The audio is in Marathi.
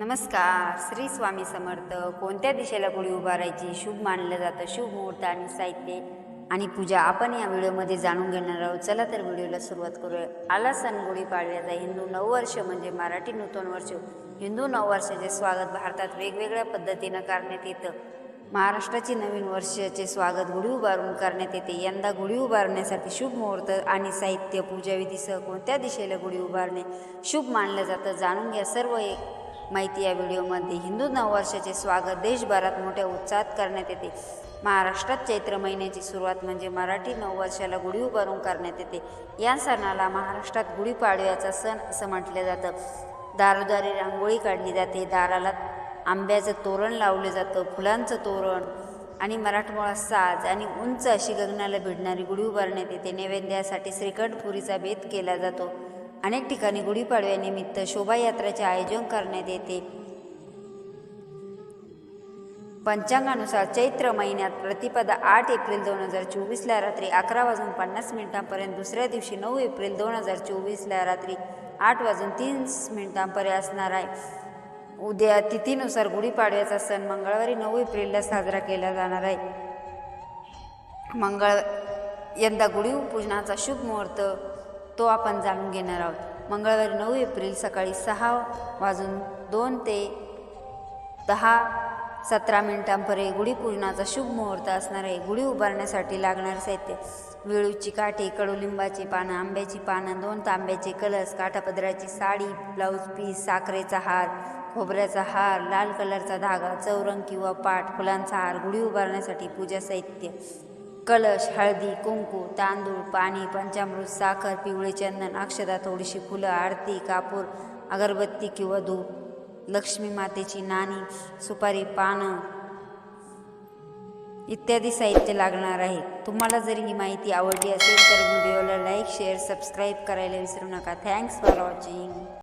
नमस्कार. श्री स्वामी समर्थ. कोणत्या दिशेला गुढी उभारायची? शुभ मानलं जातं. शुभ मुहूर्त आणि साहित्य आणि पूजा आपण या व्हिडिओमध्ये जाणून घेणार आहोत. चला तर व्हिडिओला सुरुवात करूया. आला सण गुढीपाडव्याचा हिंदू नववर्ष म्हणजे मराठी नूतन वर्ष. हिंदू नववर्षाचे स्वागत भारतात वेगवेगळ्या पद्धतीनं करण्यात येतं. महाराष्ट्राचे नवीन वर्षाचे स्वागत गुढी उभारून करण्यात येते. यंदा गुढी उभारण्यासाठी शुभ मुहूर्त आणि साहित्य पूजाविधीसह कोणत्या दिशेला गुढी उभारणे? शुभ मानलं जातं. जाणून घ्या सर्व एक. माहिती या व्हिडिओमध्ये हिंदू नववर्षाचे स्वागत. देशभरात मोठ्या उत्साहात करण्यात येते. महाराष्ट्रात चैत्र महिन्याची सुरुवात म्हणजे मराठी नववर्षाला गुढी उभारून करण्यात येते. या सणाला महाराष्ट्रात गुढीपाडव्याचा सण असं म्हटलं जातं. दारोदारी रांगोळी काढली जाते. दाराला आंब्याचं तोरण लावलं जातं. फुलांचं तोरण आणि मराठमोळा साज आणि उंच अशी गगनाला भिडणारी गुढी उभारण्यात येते. नैवेद्यासाठी श्रीखंड पुरीचा केला जातो. अनेक ठिकाणी गुढीपाडव्यानिमित्त शोभायात्राचे आयोजन करण्यात येते. पंचांगानुसार चैत्र महिन्यात प्रतिपदा आठ एप्रिल दोन हजार चोवीसला रात्री अकरा वाजून पन्नास मिनिटांपर्यंत दुसऱ्या दिवशी नऊ एप्रिल दोन हजार चोवीसला रात्री आठ वाजून तीस मिनिटांपर्यंत असणार आहे. उद्या तिथीनुसार गुढीपाडव्याचा सण मंगळवारी नऊ एप्रिलला साजरा केला जाणार आहे. मंगळ यंदा गुढीपूजनाचा शुभ मुहूर्त तो आपण जाणून घेणार आहोत. मंगळवारी नऊ एप्रिल सकाळी सहा वाजून दोन ते दहा सतरा मिनिटांपर्यंत गुढीपूजनाचा शुभ मुहूर्त असणार आहे. गुढी उभारण्यासाठी लागणारे साहित्य वेळूची काठी कडुलिंबाची पानं आंब्याची पानं दोन तांब्याचे कलस काठापदराची साडी ब्लाऊज पीस साखरेचा हार खोबऱ्याचा हार लाल कलरचा धागा चौरंग किंवा पाट फुलांचा हार. गुढी उभारण्यासाठी पूजा साहित्य कलश हळदी कुंकू तांदूळ पाणी पंचामृत साखर पिवळे चंदन अक्षदा थोडीशी फुलं आरती कापूर अगरबत्ती किंवा धूप लक्ष्मी मातेची नाणी सुपारी पानं इत्यादी साहित्य लागणार आहे. तुम्हाला जरी ही माहिती आवडली असेल तर व्हिडिओला लाईक शेअर सबस्क्राईब करायला विसरू नका. Thanks for watching